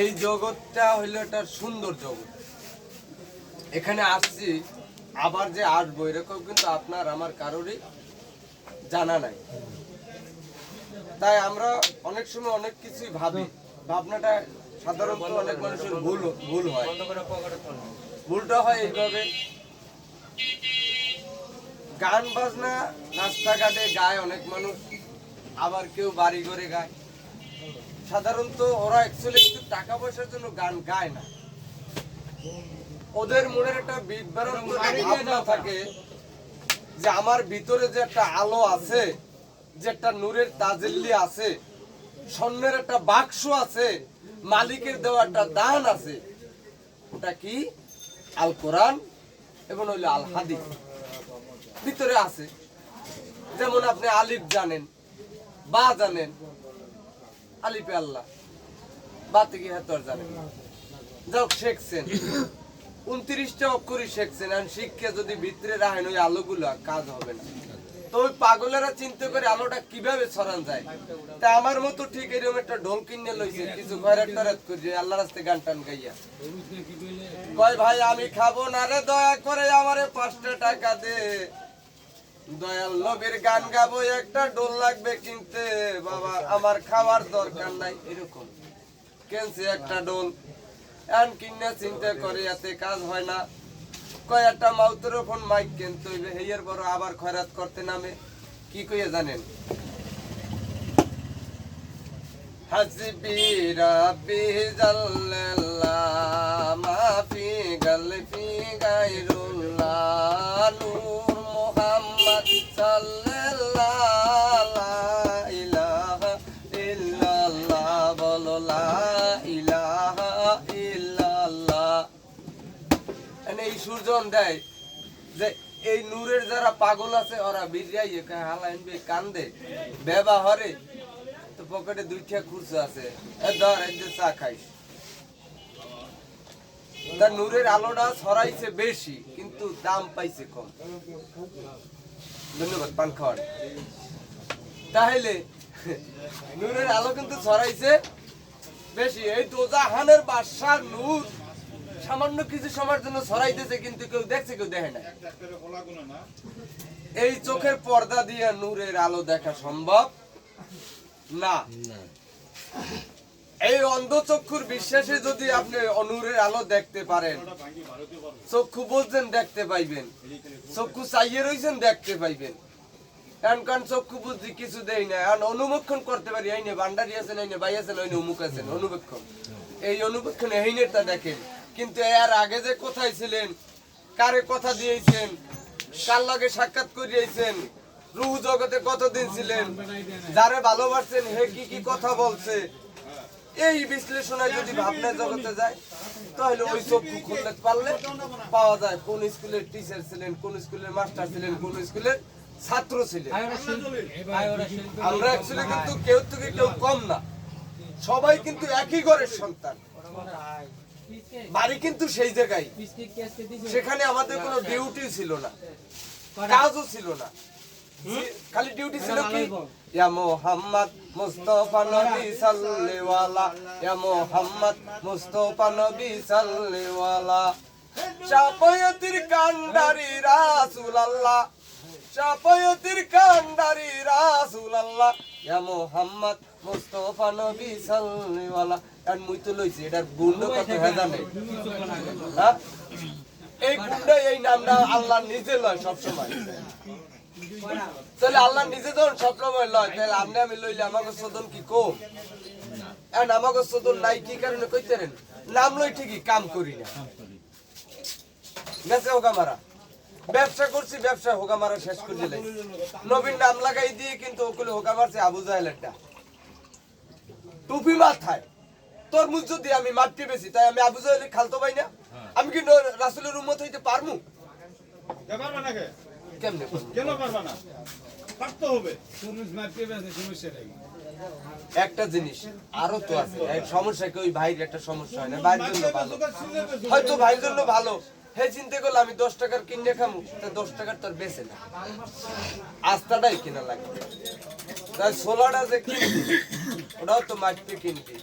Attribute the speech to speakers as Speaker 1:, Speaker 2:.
Speaker 1: এই জগৎটা হইল একটা সুন্দর জগৎ। এখানে আসছি, আবার যে আসব, এরকম কিন্তু আপনার আমার কারোরই জানা নাই। তাই আমরা অনেক সময় অনেক কিছুই ভাবি। ভাবনাটা সাধারণত অনেক মানুষের ভুল ভুল হয়। ভুলটা হয় এইভাবে। গান বাজনা রাস্তাঘাটে গায় অনেক মানুষ, আবার কেউ বাড়ি ঘরে গায়। সাধারণত ওরা অ্যাকচুয়ালি কিন্তু টাকা পয়সার জন্য গান গায় না। ওদের মনের একটা বিভ্রান্ত ভাবনা থাকে যে আমার ভিতরে যে একটা আলো আছে যে একটা নূরের তাজিল্লি আছে স্বর্ণের একটা বাক্স আছে মালিকের দেওয়া একটা দান আছে ওটা কি? আল কোরআন এবং হইল আল হাদিস। ভিতরে আছে। যেমন আপনি আলিফ জানেন বা জানেন আলিফে আল্লাহ। জানেন যাও শেখছেন উনত্রিশটা অক্ষরই শেখছেন আর শিক্ষা যদি ভিতরে ওই আলোগুলো কাজ হবে না। তো ওই পাগলেরা চিন্তা করে আলোটা কীভাবে ছড়ান যায়? তা আমার মতো ঠিক এরকম একটা ঢোল কিনে লইছে, কিছু টরেত করি আল্লাহ রাস্তে গান টান গাইয়া। কয়, ভাই, আমি খাব না রে, দয়া করে আমারে পাঁচটা টাকা দে। দয়াল নবীর গান গাবো, একটা ডোল লাগবে কিনতে। বাবা, আমার খাওয়ার দরকার নাই। এরকম। কেনছে একটা ডোল এন কিনে চিন্তা করে, এতে কাজ হয় না। কয় একটা মাউতের ফোন মাইক কিনতে হইবে। হেয়ার বড় আবার খয়রাত করতে নামে। কি কইয়া জানেন? রাব্বি জাল্লাল্লাহ মাফি গলফি সূর্যন দেয় যে এই নূরের যারা পাগল আছে, ওরা বিরিয়াই হালাইনবে কান্দে ব্যবহারে তো পকেটে দুইটা খুরসা আছে ধর যে চা খাইস। তার নূরের আলোটা ছড়াইছে বেশি, কিন্তু দাম পাইছে কম। ধন্যবাদ, পান খাওয়ার। তাহলে, নূরের আলো কিন্তু ছড়াইছে বেশি। এই দোজাহানের বাদশার নূর সামান্য কিছু সময়ের জন্য ছড়াইতেছে কিন্তু কেউ দেখছে কেউ দেখে না। এই চোখের পর্দা দিয়ে নূরের আলো দেখা সম্ভব? না। এই অন্ধ চক্ষুর বিশ্বাসে যদি আপনি অনুরের আলো দেখতে পারেন চক্ষু বুঝছেন দেখতে পাইবেন। চক্ষু চাইয়ে রয়েছেন দেখতে পাইবেন। কারণ কারণ চক্ষু বুদ্ধি কিছু দেই না। আর অনুবক্ষণ করতে পারি এই নে ভান্ডারি আছেন এই নে ভাই আছেন ওই নে অমুক আছেন অনুবক্ষণ। এই অনুবক্ষণ এই নেটা দেখেন। কিন্তু এর আগে যে কোথায় ছিলেন? কারে কথা দিয়েছেন? কার লগে সাক্ষাৎ করিয়েছেন? রুহ জগতে কতদিন ছিলেন? যারে ভালোবাসছেন, হে কি কি কথা বলছে? এই বিশ্লেষণে যদি ভাবনা জগতে যায়, তাহলে ওই চক্ষু খুলতে পারলে পাওয়া যায়। কোন স্কুলের টিচার ছিলেন, কোন স্কুলের মাস্টার ছিলেন, কোন স্কুলের ছাত্র ছিলেন। আমরা অ্যাকচুয়ালি কিন্তু কেউ থেকে কেউ কম না। সবাই কিন্তু একই ঘরের সন্তান। বাড়ি কিন্তু সেই জায়গায়। সেখানে আমাদের কোনো ডিউটি ছিল না। কাজও ছিল না। খালি ডিউটি ছিল কি? ইয়া মোহাম্মদ মুস্তফা নবী সাল্লেওয়ালা। ইয়া মোহাম্মদ মুস্তফা নবী সাল্লেওয়ালা। চাপয়তির কান্ডারি রাসূল আল্লাহ চাপয়তির কান্ডারি রাসূল আল্লাহ ইয়া মোহাম্মদ মুস্তফা নবী সাল্লেওয়ালা আর মুই তো লইছি এটার গুণ কত হেদা নেই হ্যাঁ? এই গুণটা এই নামটা আল্লাহ নিজে লয় সবসময়। তাহলে আল্লাহ নিজে যখন সবসময় লয় তাহলে আপনি আমি লইলে আমাকে সদন কি কম? এখন আমাকে সদন নাই কি কারণে কইতেন নাম লই ঠিকই কাম করি না। গেছে হোকা মারা ব্যবসা করছি ব্যবসা হোকা মারা শেষ করে দিলে। নবীন নাম লাগাই দিয়ে কিন্তু ওগুলো হোকা মারছে আবু জাহেলেরটা। টুপি মাথায়। তরমুজ যদি আমি মাটি বেশি তাই আমি আবু জাহেলের খালতো পাই না? আমি কি রাসূলের উম্মত হইতে পারমু?
Speaker 2: পারবা না কে?
Speaker 1: কেমনে
Speaker 2: কেন পারবা না? পারতে হবে।
Speaker 1: একটা জিনিস আরও তো আছে। সমস্যা কি? ওই ভাইয়ের একটা সমস্যা হয় না। ভাইয়ের জন্য ভালো। হয়তো ভাইয়ের জন্য ভালো। হে, চিন্তা করলে আমি দশ টাকার কিনে খামু, তা দশ টাকার তোর বেছে না। আস্তাটাই কিনা লাগবে। তাই সোলাটা যে কিনবি, ওটাও তো মাটিতে কিনবি।